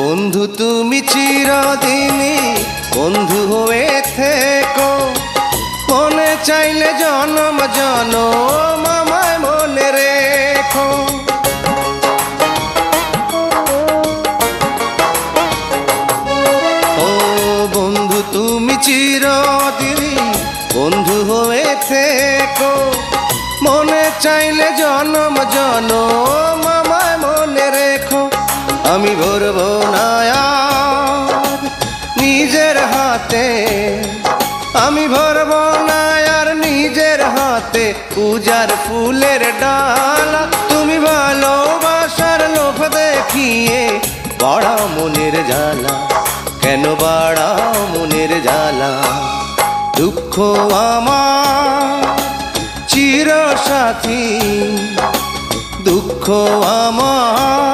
বন্ধু, তুমি চিরদিনই বন্ধু হয়ে থেকো। মনে চাইলে জনম জনম আমায় মনে রেখো। ও বন্ধু, তুমি চিরদিনই বন্ধু হয়ে থেকো। মনে চাইলে জনম জনম আমি ভরবো না নিজের হাতে। আমি ভরবো না আর নিজের হাতে পূজার ফুলের ডালা। তুমি ভালোবাসার লোভ দেখিয়ে বাড়া মনের জ্বালা। কেন বাড়া মনের জ্বালা? দুঃখ আমার চির সাথী দুঃখ আমার